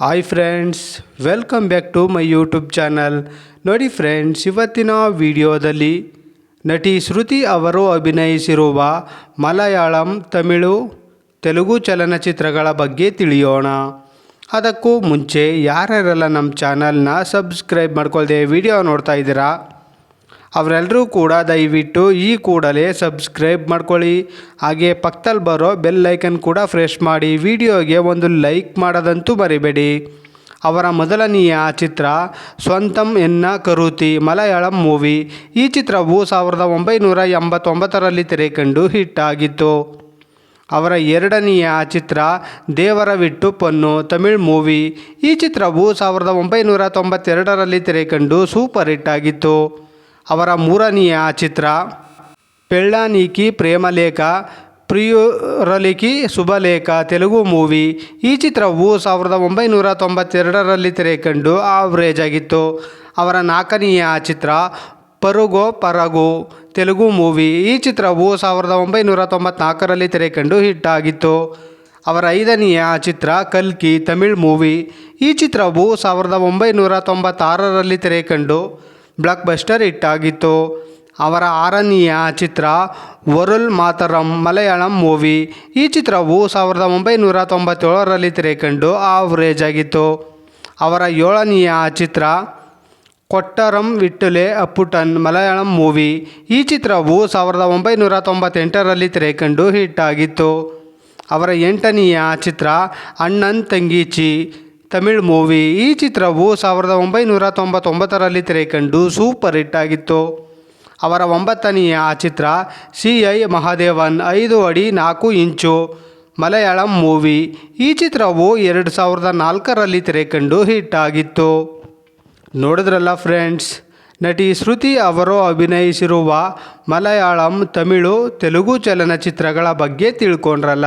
Hi friends welcome back to my YouTube channel ನೋಡಿ friends ಇವತ್ತಿನ ವಿಡಿಯೋದಲ್ಲಿ ನಟಿ ಶ್ರುತಿ ಅವರು ಅಭಿನಯಿಸಿರುವ ಮಲಯಾಳಂ, ತಮಿಳು, ತೆಲುಗು ಚಲನಚಿತ್ರಗಳ ಬಗ್ಗೆ ತಿಳಿಯೋಣ. ಅದಕ್ಕೂ ಮುಂಚೆ ಯಾರ್ಯಾರೆಲ್ಲ ನಮ್ಮ ಚಾನಲ್ನ ಸಬ್ಸ್ಕ್ರೈಬ್ ಮಾಡ್ಕೊಳ್ದೆ ವಿಡಿಯೋ ನೋಡ್ತಾ ಇದ್ದೀರಾ? ಅವರೆಲ್ಲರೂ ಕೂಡ ದಯವಿಟ್ಟು ಈ ಕೂಡಲೇ ಸಬ್ಸ್ಕ್ರೈಬ್ ಮಾಡ್ಕೊಳ್ಳಿ. ಹಾಗೆ ಪಕ್ಕದಲ್ಲಿ ಬರೋ ಬೆಲ್ ಐಕನ್ ಕೂಡ ಫ್ರೆಶ್ ಮಾಡಿ ವಿಡಿಯೋಗೆ ಒಂದು ಲೈಕ್ ಮಾಡೋದಂತೂ ಬರಿಬೇಡಿ ಅವರ ಮೊದಲನೆಯ ಚಿತ್ರ ಸ್ವಂತಂ ಎನ್ನ ಕರುತಿ ಮಲಯಾಳಂ ಮೂವಿ. ಈ ಚಿತ್ರವು ಸಾವಿರದ ಒಂಬೈನೂರ ಎಂಬತ್ತೊಂಬತ್ತರಲ್ಲಿ ತೆರೆಕಂಡು ಹಿಟ್ ಆಗಿತ್ತು. ಅವರ ಎರಡನೆಯ ಚಿತ್ರ ದೇವರ ವಿಟ್ಟು ಪೊನ್ನು ತಮಿಳ್ ಮೂವಿ. ಈ ಚಿತ್ರವು ಸಾವಿರದ ಒಂಬೈನೂರ ತೊಂಬತ್ತೆರಡರಲ್ಲಿ ತೆರೆಕಂಡು ಸೂಪರ್ ಹಿಟ್ ಆಗಿತ್ತು. ಅವರ ಮೂರನೆಯ ಚಿತ್ರ ಪೆಳ್ಳಾನೀಕಿ ಪ್ರೇಮಲೇಖ, ಪ್ರಿಯುರಲಿಕಿ ಶುಭಲೇಖ ತೆಲುಗು ಮೂವಿ. ಈ ಚಿತ್ರವು ಸಾವಿರದ ಒಂಬೈನೂರ ತೊಂಬತ್ತೆರಡರಲ್ಲಿ ತೆರೆಕಂಡು ಆವ್ರೇಜ್ ಆಗಿತ್ತು. ಅವರ ನಾಲ್ಕನೆಯ ಚಿತ್ರ ಪರುಗೋ ಪರಗು, ತೆಲುಗು ಮೂವಿ. ಈ ಚಿತ್ರವು ಸಾವಿರದ ಒಂಬೈನೂರ ತೊಂಬತ್ನಾಲ್ಕರಲ್ಲಿ ತೆರೆಕಂಡು ಹಿಟ್ ಆಗಿತ್ತು. ಅವರ ಐದನೆಯ ಚಿತ್ರ ಕಲ್ಕಿ ತಮಿಳ್ ಮೂವಿ. ಈ ಚಿತ್ರವು ಸಾವಿರದ ಒಂಬೈನೂರ ತೊಂಬತ್ತಾರರಲ್ಲಿ ತೆರೆಕಂಡು ಬ್ಲಾಕ್ ಬಸ್ಟರ್ ಹಿಟ್ ಆಗಿತ್ತು. ಅವರ ಆರನೆಯ ಚಿತ್ರ ವರುಲ್ ಮಾತರಂ ಮಲಯಾಳಂ ಮೂವಿ ಈ ಚಿತ್ರವು ಸಾವಿರದ ಒಂಬೈನೂರ ತೊಂಬತ್ತೇಳರಲ್ಲಿ ತೆರೆಕಂಡು ಆವರೇಜ್ ಆಗಿತ್ತು. ಅವರ ಏಳನೆಯ ಚಿತ್ರ ಕೊಟ್ಟರಂ ವಿಟ್ಟುಲೆ ಅಪ್ಪುಟನ್ ಮಲಯಾಳಂ ಮೂವಿ ಈ ಚಿತ್ರವು ಸಾವಿರದ ಒಂಬೈನೂರ ತೊಂಬತ್ತೆಂಟರಲ್ಲಿ ತೆರೆಕಂಡು ಹಿಟ್ ಆಗಿತ್ತು. ಅವರ ಎಂಟನೆಯ ಚಿತ್ರ ಅಣ್ಣನ್ ತಂಗೀಚಿ. ತಮಿಳ್ ಮೂವಿ. ಈ ಚಿತ್ರವು ಸಾವಿರದ ಒಂಬೈನೂರ ತೊಂಬತ್ತೊಂಬತ್ತರಲ್ಲಿ ತೆರೆಕಂಡು ಸೂಪರ್ ಹಿಟ್ ಆಗಿತ್ತು. ಅವರ ಒಂಬತ್ತನೆಯ ಚಿತ್ರ ಸಿ ಐ ಮಹಾದೇವನ್ ಐದು ಅಡಿ ನಾಲ್ಕು ಇಂಚು ಮಲಯಾಳಂ ಮೂವಿ. ಈ ಚಿತ್ರವು ಎರಡು ಸಾವಿರದ ನಾಲ್ಕರಲ್ಲಿ ತೆರೆಕಂಡು ಹಿಟ್ ಆಗಿತ್ತು. ನೋಡಿದ್ರಲ್ಲ ಫ್ರೆಂಡ್ಸ್, ನಟಿ ಶ್ರುತಿ ಅವರು ಅಭಿನಯಿಸಿರುವ ಮಲಯಾಳಂ ತಮಿಳು ತೆಲುಗು ಚಲನಚಿತ್ರಗಳ ಬಗ್ಗೆ ತಿಳ್ಕೊಂಡ್ರಲ್ಲ.